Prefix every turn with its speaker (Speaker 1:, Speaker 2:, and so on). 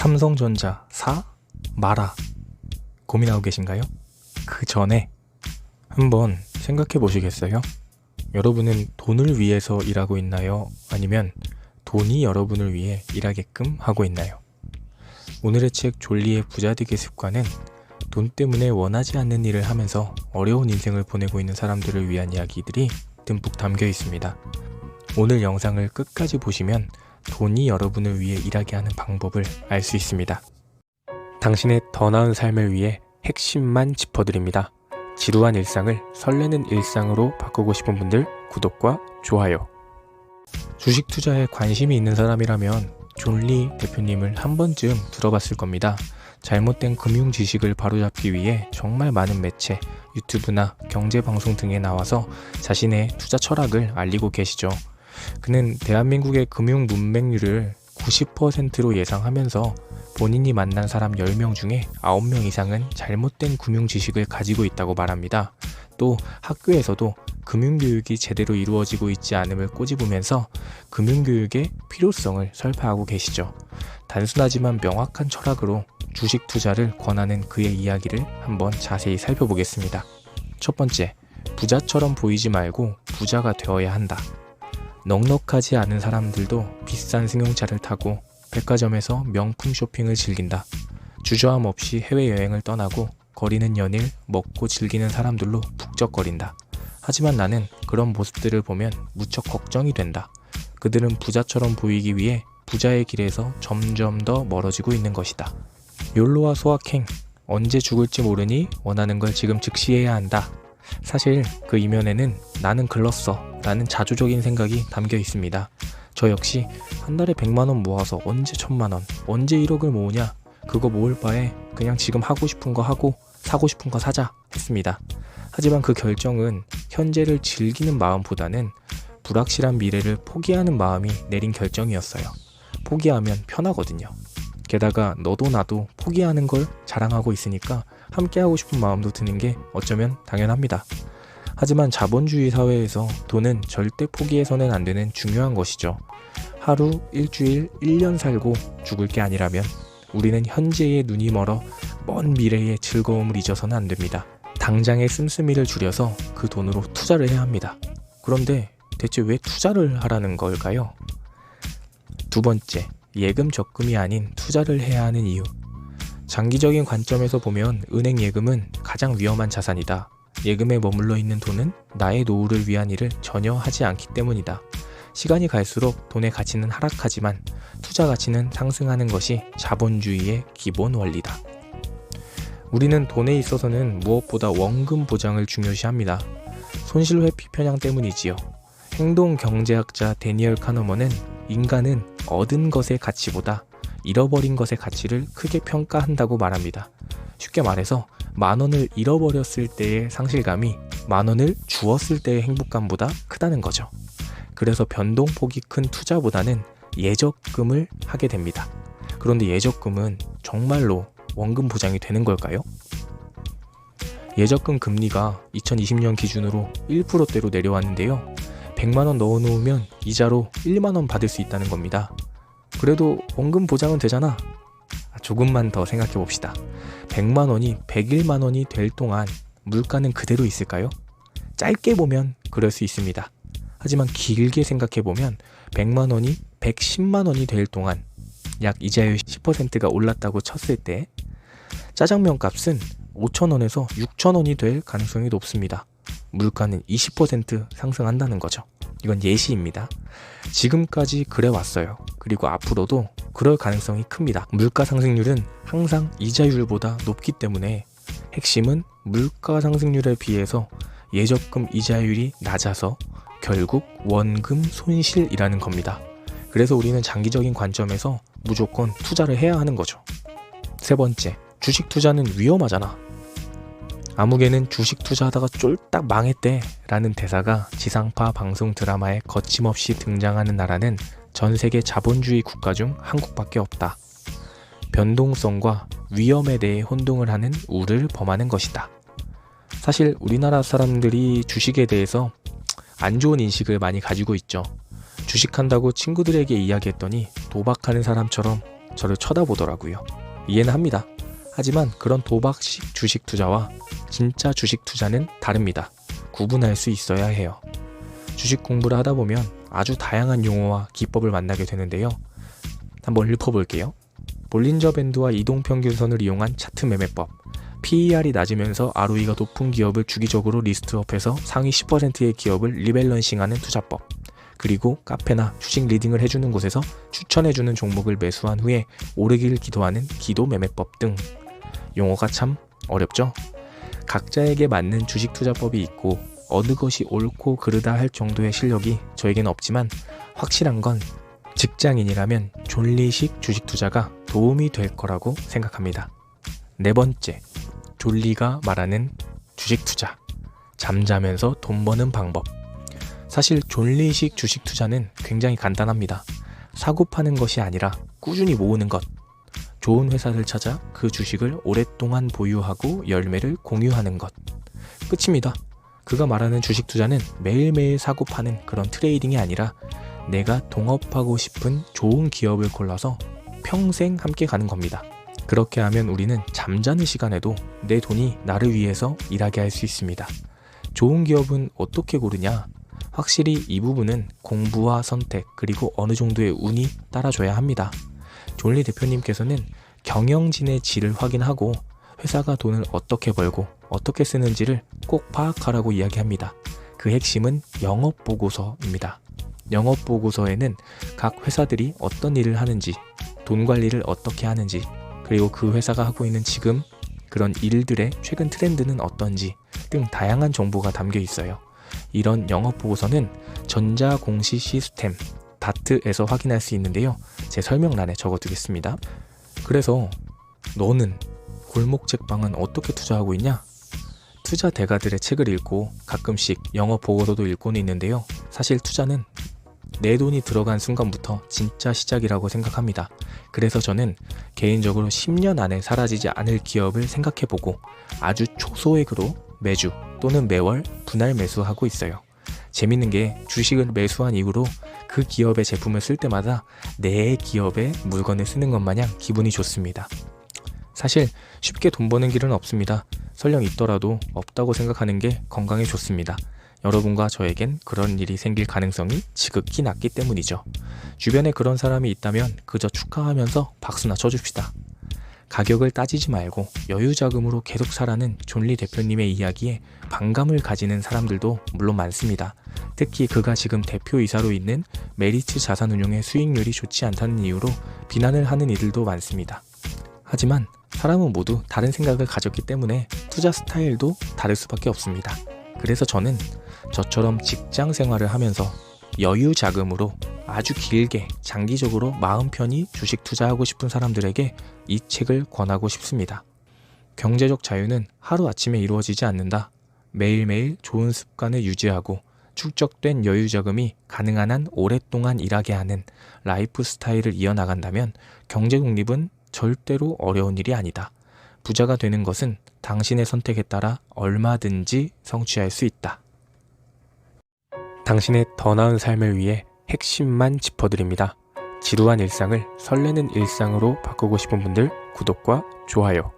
Speaker 1: 삼성전자 사? 마라? 고민하고 계신가요? 그 전에 한번 생각해 보시겠어요? 여러분은 돈을 위해서 일하고 있나요? 아니면 돈이 여러분을 위해 일하게끔 하고 있나요? 오늘의 책 졸리의 부자되기 습관은 돈 때문에 원하지 않는 일을 하면서 어려운 인생을 보내고 있는 사람들을 위한 이야기들이 듬뿍 담겨 있습니다. 오늘 영상을 끝까지 보시면 돈이 여러분을 위해 일하게 하는 방법을 알 수 있습니다. 당신의 더 나은 삶을 위해 핵심만 짚어드립니다. 지루한 일상을 설레는 일상으로 바꾸고 싶은 분들 구독과 좋아요. 주식 투자에 관심이 있는 사람이라면 존리 대표님을 한 번쯤 들어봤을 겁니다. 잘못된 금융 지식을 바로잡기 위해 정말 많은 매체, 유튜브나 경제 방송 등에 나와서 자신의 투자 철학을 알리고 계시죠. 그는 대한민국의 금융 문맹률을 90%로 예상하면서 본인이 만난 사람 10명 중에 9명 이상은 잘못된 금융 지식을 가지고 있다고 말합니다. 또 학교에서도 금융교육이 제대로 이루어지고 있지 않음을 꼬집으면서 금융교육의 필요성을 설파하고 계시죠. 단순하지만 명확한 철학으로 주식 투자를 권하는 그의 이야기를 한번 자세히 살펴보겠습니다. 첫 번째, 부자처럼 보이지 말고 부자가 되어야 한다. 넉넉하지 않은 사람들도 비싼 승용차를 타고 백화점에서 명품 쇼핑을 즐긴다. 주저함 없이 해외여행을 떠나고 거리는 연일 먹고 즐기는 사람들로 북적거린다. 하지만 나는 그런 모습들을 보면 무척 걱정이 된다. 그들은 부자처럼 보이기 위해 부자의 길에서 점점 더 멀어지고 있는 것이다. 욜로와 소확행, 언제 죽을지 모르니 원하는 걸 지금 즉시 해야 한다. 사실 그 이면에는 나는 글렀어 라는 자조적인 생각이 담겨 있습니다. 저 역시 한 달에 100만원 모아서 언제 1000만원, 언제 1억을 모으냐, 그거 모을 바에 그냥 지금 하고 싶은 거 하고 사고 싶은 거 사자 했습니다. 하지만 그 결정은 현재를 즐기는 마음보다는 불확실한 미래를 포기하는 마음이 내린 결정이었어요. 포기하면 편하거든요. 게다가 너도 나도 포기하는 걸 자랑하고 있으니까 함께 하고 싶은 마음도 드는 게 어쩌면 당연합니다. 하지만 자본주의 사회에서 돈은 절대 포기해서는 안 되는 중요한 것이죠. 하루, 일주일, 1년 살고 죽을 게 아니라면 우리는 현재의 눈이 멀어 먼 미래의 즐거움을 잊어서는 안 됩니다. 당장의 씀씀이를 줄여서 그 돈으로 투자를 해야 합니다. 그런데 대체 왜 투자를 하라는 걸까요? 두 번째, 예금 적금이 아닌 투자를 해야 하는 이유. 장기적인 관점에서 보면 은행 예금은 가장 위험한 자산이다. 예금에 머물러 있는 돈은 나의 노후를 위한 일을 전혀 하지 않기 때문이다. 시간이 갈수록 돈의 가치는 하락하지만 투자 가치는 상승하는 것이 자본주의의 기본 원리다. 우리는 돈에 있어서는 무엇보다 원금 보장을 중요시합니다. 손실 회피 편향 때문이지요. 행동 경제학자 데니얼 카너먼은 인간은 얻은 것의 가치보다 잃어버린 것의 가치를 크게 평가한다고 말합니다. 쉽게 말해서 만 원을 잃어버렸을 때의 상실감이 만 원을 주었을 때의 행복감보다 크다는 거죠. 그래서 변동폭이 큰 투자보다는 예적금을 하게 됩니다. 그런데 예적금은 정말로 원금 보장이 되는 걸까요? 예적금 금리가 2020년 기준으로 1%대로 내려왔는데요. 100만원 넣어 놓으면 이자로 1만원 받을 수 있다는 겁니다. 그래도 원금 보장은 되잖아. 조금만 더 생각해 봅시다. 100만 원이 101만 원이 될 동안 물가는 그대로 있을까요? 짧게 보면 그럴 수 있습니다. 하지만 길게 생각해 보면 100만 원이 110만 원이 될 동안 약 이자율 10%가 올랐다고 쳤을 때 짜장면 값은 5천 원에서 6천 원이 될 가능성이 높습니다. 물가는 20% 상승한다는 거죠. 이건 예시입니다. 지금까지 그래 왔어요. 그리고 앞으로도 그럴 가능성이 큽니다. 물가 상승률은 항상 이자율보다 높기 때문에 핵심은 물가 상승률에 비해서 예적금 이자율이 낮아서 결국 원금 손실이라는 겁니다. 그래서 우리는 장기적인 관점에서 무조건 투자를 해야 하는 거죠. 세 번째, 주식 투자는 위험하잖아. 아무개는 주식 투자하다가 쫄딱 망했대 라는 대사가 지상파 방송 드라마에 거침없이 등장하는 나라는 전 세계 자본주의 국가 중 한국밖에 없다. 변동성과 위험에 대해 혼동을 하는 우를 범하는 것이다. 사실 우리나라 사람들이 주식에 대해서 안 좋은 인식을 많이 가지고 있죠. 주식한다고 친구들에게 이야기했더니 도박하는 사람처럼 저를 쳐다보더라고요. 이해는 합니다. 하지만 그런 도박식 주식 투자와 진짜 주식 투자는 다릅니다. 구분할 수 있어야 해요. 주식 공부를 하다 보면 아주 다양한 용어와 기법을 만나게 되는데요. 한번 읊어볼게요. 볼린저 밴드와 이동평균선을 이용한 차트 매매법, PER이 낮으면서 ROE가 높은 기업을 주기적으로 리스트업해서 상위 10%의 기업을 리밸런싱하는 투자법, 그리고 카페나 주식 리딩을 해주는 곳에서 추천해주는 종목을 매수한 후에 오르기를 기도하는 기도 매매법 등 용어가 참 어렵죠? 각자에게 맞는 주식 투자법이 있고 어느 것이 옳고 그르다 할 정도의 실력이 저에겐 없지만 확실한 건 직장인이라면 존리식 주식 투자가 도움이 될 거라고 생각합니다. 네 번째, 졸리가 말하는 주식 투자. 잠자면서 돈 버는 방법. 사실 존리식 주식 투자는 굉장히 간단합니다. 사고 파는 것이 아니라 꾸준히 모으는 것. 좋은 회사를 찾아 그 주식을 오랫동안 보유하고 열매를 공유하는 것. 끝입니다. 그가 말하는 주식 투자는 매일매일 사고 파는 그런 트레이딩이 아니라 내가 동업하고 싶은 좋은 기업을 골라서 평생 함께 가는 겁니다. 그렇게 하면 우리는 잠자는 시간에도 내 돈이 나를 위해서 일하게 할 수 있습니다. 좋은 기업은 어떻게 고르냐? 확실히 이 부분은 공부와 선택 그리고 어느 정도의 운이 따라줘야 합니다. 존리 대표님께서는 경영진의 질을 확인하고 회사가 돈을 어떻게 벌고 어떻게 쓰는지를 꼭 파악하라고 이야기합니다. 그 핵심은 영업 보고서입니다. 영업 보고서에는 각 회사들이 어떤 일을 하는지, 돈 관리를 어떻게 하는지, 그리고 그 회사가 하고 있는 지금 그런 일들의 최근 트렌드는 어떤지 등 다양한 정보가 담겨 있어요. 이런 영업 보고서는 전자공시 시스템 다트에서 확인할 수 있는데요. 제 설명란에 적어두겠습니다. 그래서 너는 골목 책방은 어떻게 투자하고 있냐? 투자 대가들의 책을 읽고 가끔씩 영업 보고서도 읽고는 있는데요. 사실 투자는 내 돈이 들어간 순간부터 진짜 시작이라고 생각합니다. 그래서 저는 개인적으로 10년 안에 사라지지 않을 기업을 생각해보고 아주 초소액으로 매주 또는 매월 분할 매수하고 있어요. 재밌는 게 주식을 매수한 이후로 그 기업의 제품을 쓸 때마다 내 기업의 물건을 쓰는 것 마냥 기분이 좋습니다. 사실 쉽게 돈 버는 길은 없습니다. 설령 있더라도 없다고 생각하는 게 건강에 좋습니다. 여러분과 저에겐 그런 일이 생길 가능성이 지극히 낮기 때문이죠. 주변에 그런 사람이 있다면 그저 축하하면서 박수나 쳐줍시다. 가격을 따지지 말고 여유 자금으로 계속 사라는 존리 대표님의 이야기에 반감을 가지는 사람들도 물론 많습니다. 특히 그가 지금 대표이사로 있는 메리츠 자산운용의 수익률이 좋지 않다는 이유로 비난을 하는 이들도 많습니다. 하지만 사람은 모두 다른 생각을 가졌기 때문에 투자 스타일도 다를 수밖에 없습니다. 그래서 저는 저처럼 직장 생활을 하면서 여유 자금으로 아주 길게 장기적으로 마음 편히 주식 투자하고 싶은 사람들에게 이 책을 권하고 싶습니다. 경제적 자유는 하루아침에 이루어지지 않는다. 매일매일 좋은 습관을 유지하고 축적된 여유 자금이 가능한 한 오랫동안 일하게 하는 라이프 스타일을 이어나간다면 경제 독립은 절대로 어려운 일이 아니다. 부자가 되는 것은 당신의 선택에 따라 얼마든지 성취할 수 있다. 당신의 더 나은 삶을 위해 핵심만 짚어드립니다. 지루한 일상을 설레는 일상으로 바꾸고 싶은 분들 구독과 좋아요,